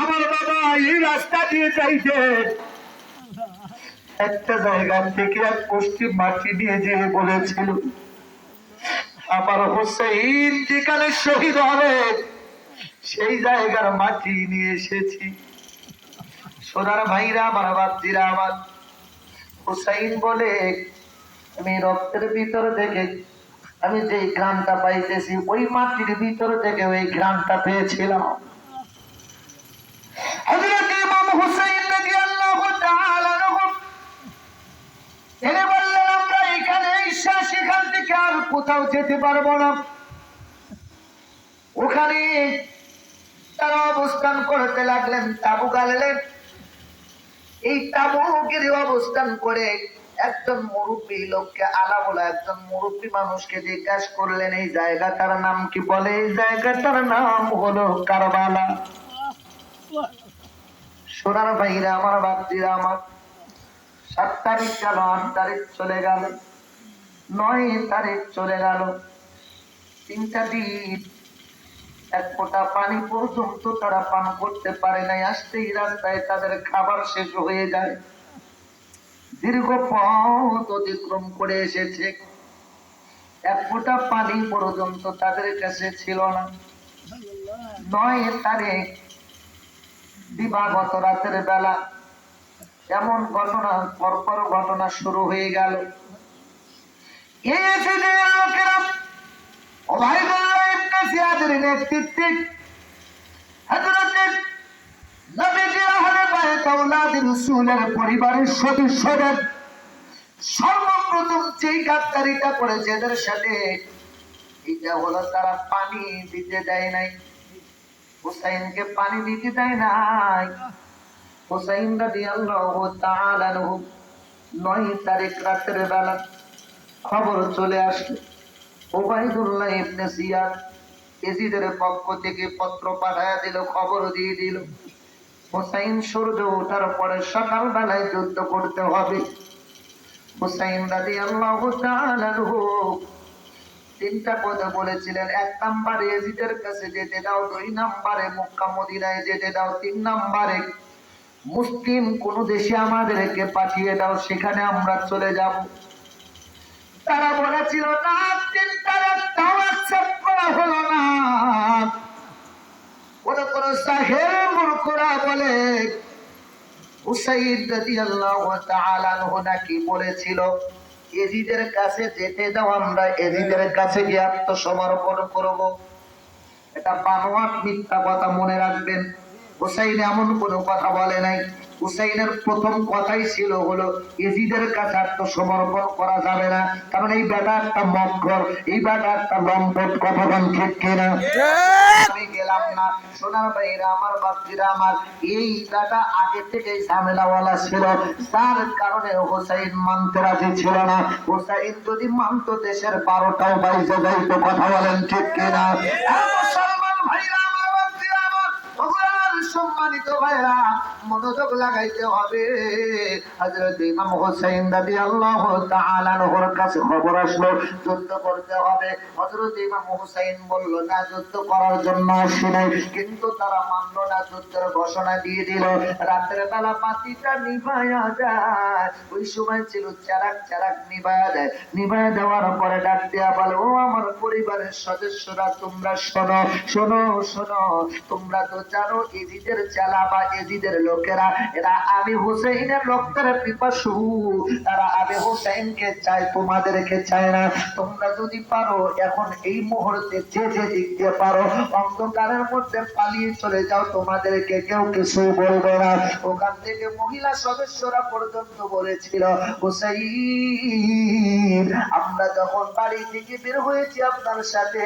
আমার বাবা এই রাস্তা দিয়ে চাইছে একটা জায়গা থেকে এক পশ্চিম মাটি নিয়ে যেয়ে বলেছিল, আমার হোসেন যেখানে শহীদ হবে, সেই জায়গার মাটি নিয়ে এসেছি। সোনার ভাইরা, আমার বাপজিরা, আমার হুসাইন বলে, আমি রক্তের ভিতর থেকে, আমি যে ঘ্রাণটা পাইতেছি, ওই মাটির ভিতর থেকে ওই ঘ্রাণটা পেয়েছিলাম। তিনি বললেন, আমরা এখানে ঈশা সেখান থেকে আর কোথাও যেতে পারব না। ওখানে তারা অবস্থান করতে লাগলেন, তাবু গাললেন এই অবস্থান করে একজন মুরব্বী লোককে, আলা বলে একজন মুরব্বী মানুষকে জিজ্ঞাসা করলেন, এই জায়গাটার নাম কি? বলে, এই জায়গাটার নাম হলো কারবালা। সোনার ভাইরা, আমার বাপজিরা আমার সাত তারিখ গেল, আট তারিখ চলে গেল, নয় তারিখ চলে গেল। তিনটা দিন, এক ফোঁটা পানি পর্যন্ত তারা পান করতে পারে নাই, আসতেই রাস্তায় তাদের খাবার শেষ হয়ে যায়। দীর্ঘ পথ অতিক্রম করে এসেছে। এক ফোঁটা পানি পর্যন্ত তাদের কাছে ছিল না। নয় তারিখ, দিবাগত রাতের বেলা এমন ঘটনা পরপর ঘটনা শুরু হয়ে গেল। পরিবারের সদস্যদের সর্বপ্রথম যেই গাদ্দারিটা করেছে এদের সাথে, এটা হলো তারা পানি দিতে দেয় নাই। হুসাইনকে পানি দিতে দেয় নাই। হুসাইন রাদিয়াল্লাহু তাআলা আনহু নয় তারিখ রাতের বেলা খবর চলে আসলো ওবাইদুল্লাহ ইবনে জিয়াদ এজিদের পক্ষ থেকে পত্র পাঠায় দিল, খবর দিয়ে দিল, হুসাইন সূর্য ওঠার পরে সকাল বেলায় যুদ্ধ করতে হবে। হুসাইন তাআলা আনহু তিনটা কথা বলেছিলেন। এক নাম্বারে এজিদের কাছে যেতে দাও, দুই নাম্বারে মক্কা মদিনায় যেতে দাও, তিন নাম্বারে মুসলিম কোন দেশে আমাদেরকে পাঠিয়ে দাও, সেখানে আমরা চলে যাব। তারা বলেছিল, না তিনটার তাও accept করা হলো না। কোন কোন সাহেব মূর্খরা বলে হুসাইন রাদিয়াল্লাহু তাআলা নাকি বলেছিল, এজিদের কাছে যেতে দাও, আমরা এজিদের কাছে গিয়ে আত্মসমর্পণ করব। এটা বানোয়াট মিথ্যা কথা মনে রাখবেন। হুসাইন এমন কোনো কথা বলে নাই। হুসাইনের প্রথম কথাই ছিল হলো এজিদের কাছে আত্মসমর্পণ করা যাবে না। কারণ এই বেটা একটা মক্কর এই বেটা একটা লম্পট কথা ঠিক কিনা? আমি গেলাম না। সোনার ভাইরা আমার আমার এই বেটা আগে থেকেই ঝামেলাওয়ালা ছিল। তার কারণে হোসাইন মানতে রাজি ছিল না। হোসাইন যদি মানত দেশের বারোটাও বাইশে যাইতো কথা বলেন ঠিক কিনা? মুসলমান ভাইরা সম্মানিত ভাইরা মনোযোগ লাগাইতে হবে। হযরত ইমাম হোসেন রাদিয়াল্লাহু কাছে খবর আসলো, যুদ্ধ করতে হবে। হযরত ইমাম হোসেন বলল, না, যুদ্ধ করার জন্য আসি নাই। কিন্তু তারা মানলো না, যুদ্ধের ঘোষণা দিয়ে দিল। রাতের বেলা পাতিটা নিভায়া যায়। ওই সময় ছিল চারাক চারাক নিভায়া দেয়। নিভায়া দেওয়ার পরে ডাক দেয়া বলে, ও আমার পরিবারের সদস্যরা, তোমরা শোনো শোনো শোনো। তোমরা তো জানো এজিদের চালা বা এজিদের লোকেরা, এরা আমি হুসেইনের রক্তের পিপাসু। তারা আমি হুসেইনকে চায় তোমাদেরকে চায় না। তোমরা যদি পারো, এখন এই মুহূর্তে যে যে দিক দিয়ে পারো, অন্ধকারের মধ্যে পালিয়ে চলে যাও, তোমাদেরকে কেউ কিছু বলবে না। ওখান থেকে মহিলা সদস্যরা পর্যন্ত বলেছিল, হুসাইন, আমরা যখন বাড়ি থেকে বের হয়েছি আপনার সাথে,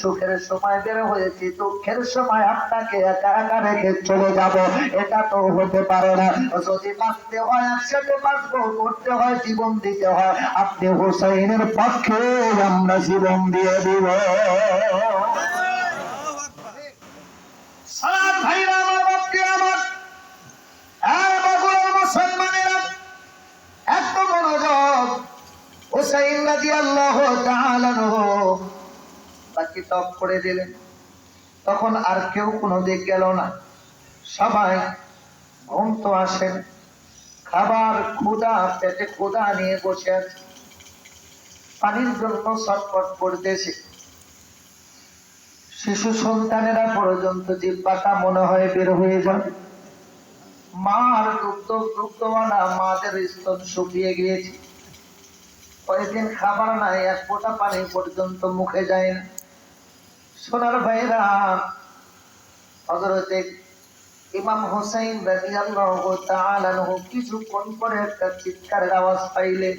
সুখের সময় বের হয়েছি, দুঃখের সময় আপনাকে একা একা রেখে চলে যাব, এটা তো হতে পারে না। যদি বাঁচতে হয়, একসাথে বাঁচবো করতে হয়, জীবন দিতে হয়, আপনি হুসাইনের পক্ষে আমরা জীবন দিয়ে দিব। হ্যাঁ বাকি তপ করে দিলেন। তখন আর কেউ কোনো দিক গেল না। সবাই ঘুম তো আসেন খাবার ক্ষুদা পেটে ক্ষুদা নিয়ে বসে আছে। পানির জন্য ছটফট করতেছে। শিশু সন্তানেরা পর্যন্ত জিব্বাটা মনে হয় বের হয়ে যাবে মার দুগ্ধ, দুগ্ধওয়ালা মাদের স্তন শুকিয়ে গিয়েছে। কয়েকদিন খাবার নাই, এক ফোঁটা পানি পর্যন্ত মুখে যায় না। সোনার ভাইরা হজরতে ইমাম হোসেন কিছুক্ষণ পরে একটা চিৎকারের আওয়াজ পাইলে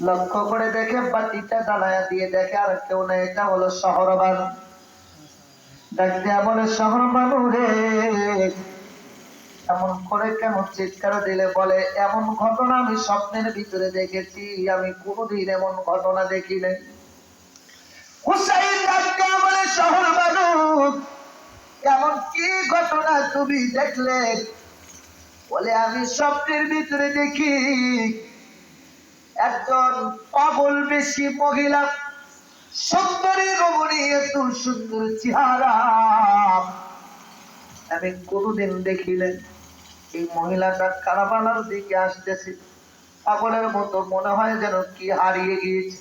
লক্ষ্য করে দেখে, বাতিটা জ্বালায়া দিয়ে দেখে, আর কেউ না, এটা হলো শহর বানু ডাক দিয়া বলে, শহর রে। এমন করে কেন চিৎকার দিলে? বলে, এমন ঘটনা আমি স্বপ্নের ভিতরে দেখেছি। আমি কোনোদিন এমন ঘটনা দেখি নাই। কি ঘটনা তুমি দেখলে? বলে, আমি স্বপ্নের ভিতরে দেখি একজন পাগল বেশি মহিলা, সুন্দরী রমণী, এত সুন্দর চেহারা। আমি কোনোদিন দেখিলেন এই মহিলাটা কারাবালার দিকে আসতেছে। পাগলের মতো মনে হয় যেন কি হারিয়ে গিয়েছে।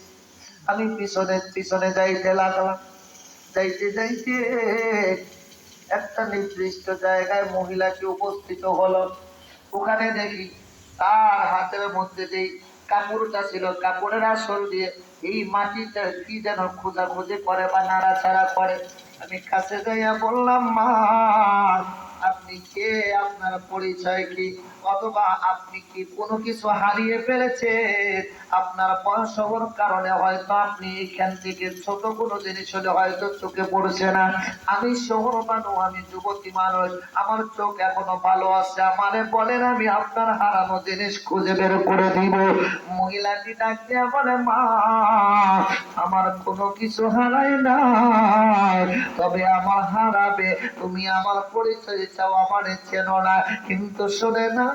আমি পিছনে পিছনে যাইতে লাগলাম। যাইতে যাইতে একটা নির্দিষ্ট জায়গায় মহিলাকে উপস্থিত হলো। ওখানে দেখি তার হাতের মধ্যে যেই কাপড়টা ছিল, কাপড়ের আসল দিয়ে এই মাটিটা কি যেন খোঁজাখুঁজি করে বা নাড়াচাড়া করে। আমি কাছে যাইয়া বললাম, মা আপনি কে, আপনার পরিচয় কি, অথবা আপনি কি কোনো কিছু হারিয়ে ফেলেছেন? আপনার বয়স কারণে হয়তো আপনি এখান থেকে ছোট কোনো জিনিস হলে হয়তো চোখে পড়ছে না। আমি শহর মানুষ, আমি যুবতী মানুষ, আমার চোখ এখনও ভালো আছে। আমারে বলেন, আমি আপনার হারানো জিনিস খুঁজে বের করে দিব। মহিলাটি ডাক দিয়া বলে, মা, আমার কোনো কিছু হারাই না তবে আমার হারাবে। তুমি আমার পরিচয় চাও আমার চেনো না কিন্তু শুনে না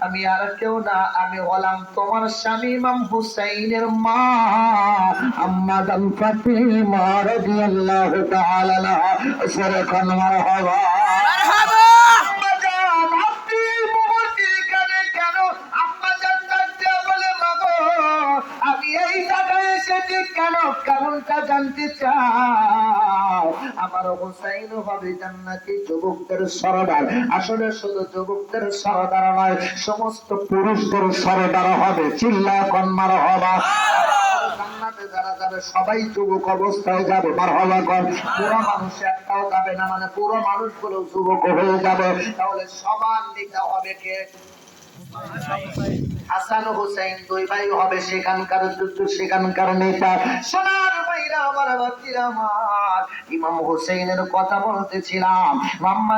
আমি আর কেউ না আমি হলাম তোমার স্বামী ইমাম হুসাইনের মা। আম্মা জান ফাতিমা রাদিয়াল্লাহু তাআলা সরখান মারহাবা। আম্মা জান, আপনি এই মুহূর্তে এখানে কেন? আম্মা জান ডাক বলে, "মাগো, আমি এই জায়গায় এসেছি কেন? কারণটা জানতে চাও আমার হোসাইন হবে জান্নাতি যুবকদের সরদার। আসলে শুধু যুবকদের সরদার নয়, সমস্ত পুরুষদের সরদার হবে। চিল্লা কন্যার হবা। জান্নাতে যারা যাবে, সবাই যুবক অবস্থায় যাবে। মার হবা কর। পুরো মানুষ একটাও যাবে না মানে পুরো মানুষগুলো যুবক হয়ে যাবে। তাহলে সবার দিকটা হবে কে? হাসান দুই ভাই হবে সেখানকার যুদ্ধ, সেখানকার নেতা। সোনার ভাইরা, আমার বাতিরা আমার। ইমাম কথা বলতেছিলাম। মাম্মা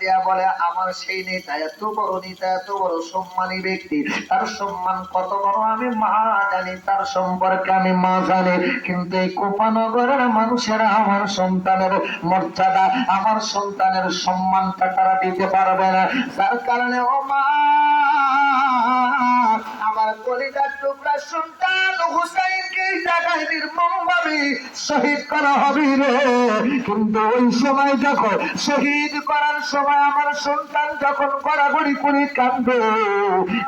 দেয়া বলে, আমার সেই নেতা এত বড় নেতা, এত বড় সম্মানী ব্যক্তি। তার সম্মান কত বড় আমি মা জানি, তার সম্পর্কে আমি মা জানি। কিন্তু এই কোপানগরের মানুষেরা আমার সন্তানের মর্যাদা, আমার সন্তানের সম্মানটা তারা দিতে পারবে না। তার কারণে ও মা কলিজার টুকরা সন্তান হুসাইনকে জায়গায় নির্মমভাবে শহীদ করা হবে রে। কিন্তু ওই সময় যখন শহীদ করার সময় আমার সন্তান যখন গড়াগড়ি করে কান্দবে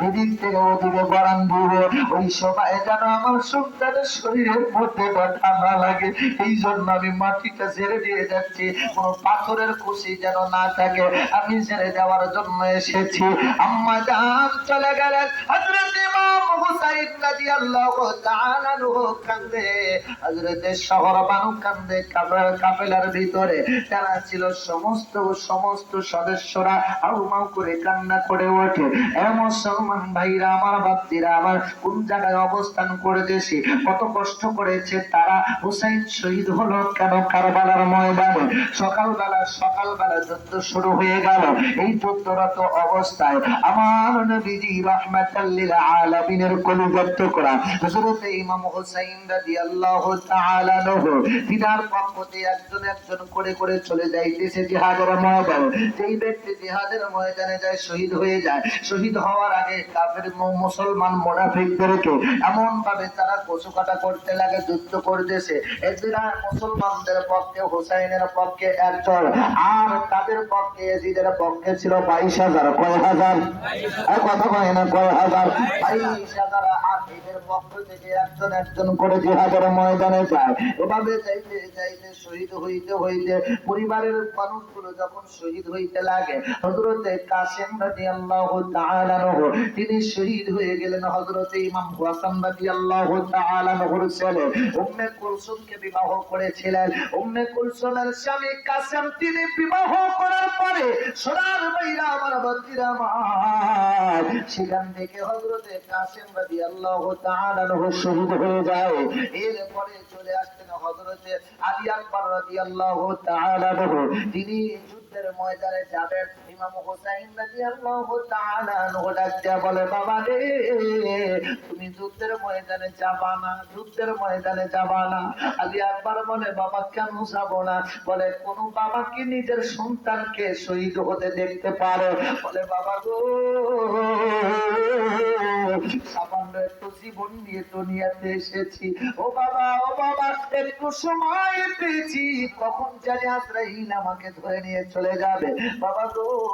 এদিক থেকে ওদিকে গড়ান দিব। ওই সময় যেন আমার সন্তানের শরীরের মধ্যে ব্যথা না লাগে। এই জন্য আমি মাটিটা ছেড়ে দিয়ে যাচ্ছি। কোনো পাথরের খুশি যেন না থাকে। আমি ছেড়ে দেওয়ার জন্য এসেছি। আম্মা জান চলে গেলেন। হযরত ইমাম হুসাইন রাদিয়াল্লাহু তাআলা কান্দে হযরত শহর বানু কাফেলার ভিতরে যারা ছিল সমস্ত সমস্ত সদস্যরা আউ মাউ করে কান্না করে ওঠে। মুসলমান ভাইরা, আমার বাপজিরা আমার কোন জায়গায় অবস্থান করেছে, কত কষ্ট করেছে, তারা হুসাইন শহীদ হলো কেন কারবালার ময়দানে? সকালবেলা সকালবেলা যুদ্ধ শুরু হয়ে গেল। এই যুদ্ধরত অবস্থায় আমার নবীজি রহমাতাল্লিল আলামিনের কলিজার টুকরা। হযরত ইমাম হুসাইন রাদিয়াল্লাহু তাআলা তিনার পক্ষ একজন শহীদ হয়ে যায়। শহীদ হওয়ার আগে কাফের মুসলমান মুনাফিকদেরকে এমন করতে লাগে, যুদ্ধ করতেছে। এদিরা মুসলমানদের পক্ষে, হুসাইনের পক্ষে একজন আর তাদের পক্ষে এজিদের পক্ষে ছিল বাইশ হাজার। কয় হাজার? কথা কয় না, কয় হাজার? বাইশ হাজার তিনি শহীদ হয়ে গেলেন হজরতে ইমাম আনহুর ছেলে। উম্মে বিবাহ করেছিলেন। উম্মে কুলসুমের স্বামী কাসেম, তিনি বিবাহ করার পরে সোনার বাইরা আমার সেখান থেকে হজরতে কাসেম শহীদ হয়ে যায়। এরপরে চলে আসতেন হজরতে আলী আকবর রাদিয়াল্লাহু তাআলা তিনি যুদ্ধের ময়দানে যাবেন। বলে, কোন বাবা কি নিজের সন্তানকে শহীদ হতে দেখতে পারে? বলে, বাবা গো, সামান্য একটু জীবন নিয়ে দুনিয়াতে এসেছি। ও বাবা ও বাবা, একটু সময় পেয়েছি। কখন জানি আজরাইল আমাকে ধরে নিয়ে চলে যাবে। বাবা গো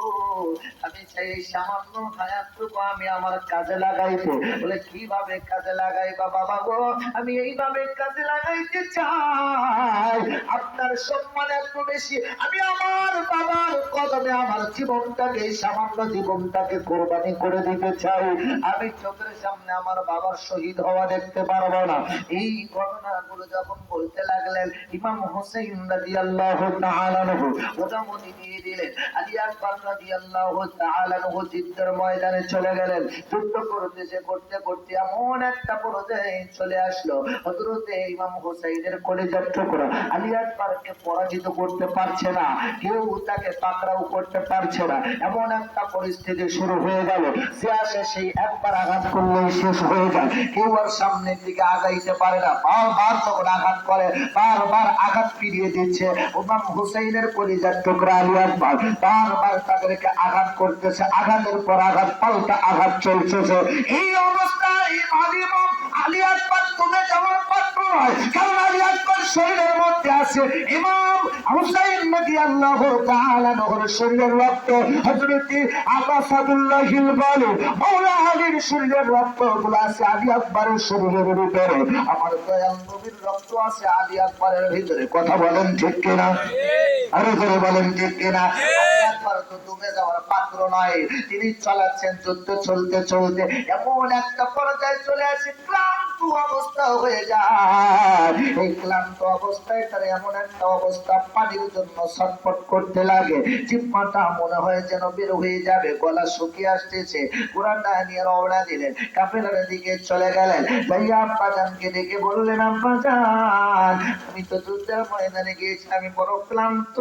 আমি এই সামান্য হায়াতটুকু আমি আমার কাজে লাগাইতে বলে, কীভাবে কাজে লাগাইবা বাবা গো? আমি এইভাবে কাজে লাগাইতে চাই। আপনার সম্মান এত বেশি। আমি আমার বাবার কদমে আমার জীবনটাকে, এই সামান্য জীবনটাকে কোরবানি করে দিতে চাই। আমি চোখের সামনে আমার বাবার শহীদ হওয়া দেখতে পারব না। এই ঘটনাগুলো যখন বলতে লাগলেন, ইমাম হোসেন রাদিয়াল্লাহু তাআলা আনহু মোটামুটি দিয়ে দিলেন আলী আকবর পরাজিত করতে পারছে না। কেউ তাকে পাকড়াও করতে পারছে না। এমন একটা পরিস্থিতি শুরু হয়ে গেল। সে আসে সেই একবার আঘাত করলেই শেষ হয়ে যায়। কেউ আর সামনের দিকে আগাইতে পারে না। বারবার তখন আঘাত করে, বারবার আঘাত ফিরিয়ে দিচ্ছে। ইমাম হুসাইনের কলিজার টুকরা আলী আকবর বারবার তাদেরকে আঘাত করতেছে আঘাতের পর আঘাত পাল্টা আঘাত চলতেছে। এই অবস্থায় আলী আলিয়াত নয় কারণ আলী আকবর শরীরের মধ্যে আছে। ইমাম হুসাইন রাদিয়াল্লাহু তাআলা নহর শরীরের রক্ত। হযরত আবাসাদুল্লাহিল গালি মাওলা আলীর শরীরের রক্তগুলো আছে আলী আকবরের শরীরের ভিতরে। আমার দয়াল নবীর রক্ত আছে আলী আকবরের ভিতরে। কথা বলেন ঠিক কিনা? আরও করে বলেন ঠিক কিনা? ডুবে যাওয়ার পাত্র নয়। তিনি চালাচ্ছেন যুদ্ধ চলতে চলতে। এমন একটা পর্যায়ে চলে আসে ক্লান্ত অবস্থা হয়ে যায়। এই ক্লান্ত অবস্থায় তার এমন একটা অবস্থা পানির জন্য ছটফট করতে লাগে। জিম্মাটা মনে হয় যেন বের হয়ে যাবে, গলা শুকিয়ে আসতেছে। কোরআনটা নিয়ে রওনা দিলেন, কাফেলার দিকে চলে গেলেন। ভাইয়া আব্বাজানকে ডেকে বললেন আব্বাজান আমি তো যুদ্ধের ময়দানে গিয়েছি আমি বড় ক্লান্ত।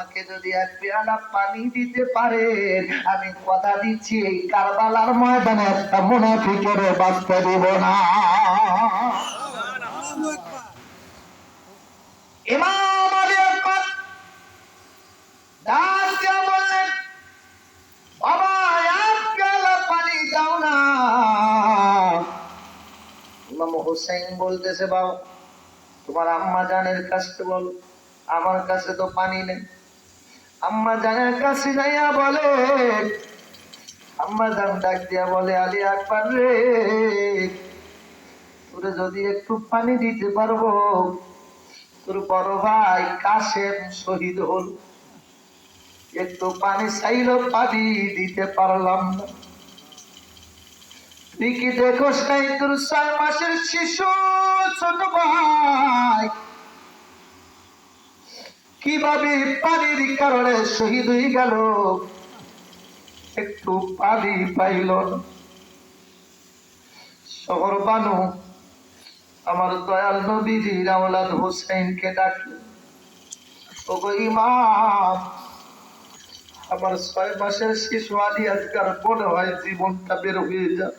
আমাকে যদি এক পেয়ালা পানি দিতে পারেন, আমি কথা দিচ্ছি এই কারবালার ময়দানে একটা মুনাফিকের বাঁচতে দিব না। বলতেছে, বাবা, তোমার আম্মা জানের কাছে বল, আমার কাছে তো পানি নেই। আম্মা জানের কাছে যাইয়া বলে, আম্মা জান ডাক দিয়া বলে, আলী আকবর রে, তোরে যদি একটু পানি দিতে পারব, তোর বড় ভাই কাশেম শহীদ হল। একটু পানি চাইলো পানি দিতে পারলাম না। তুই কি দেখোস নাই তোর ছয় মাসের শিশু ছোট ভাই? কীভাবে পানির কারণে শহীদ হয়ে গেল? একটু পানি পাইল। শহর বানু, আমার দয়াল নবীজি রাওলাদ হোসেনকে ডাকল ওগো আমার ছয় মাসের শিশু আলী আজকার মনে হয় জীবনটা বের হয়ে যায়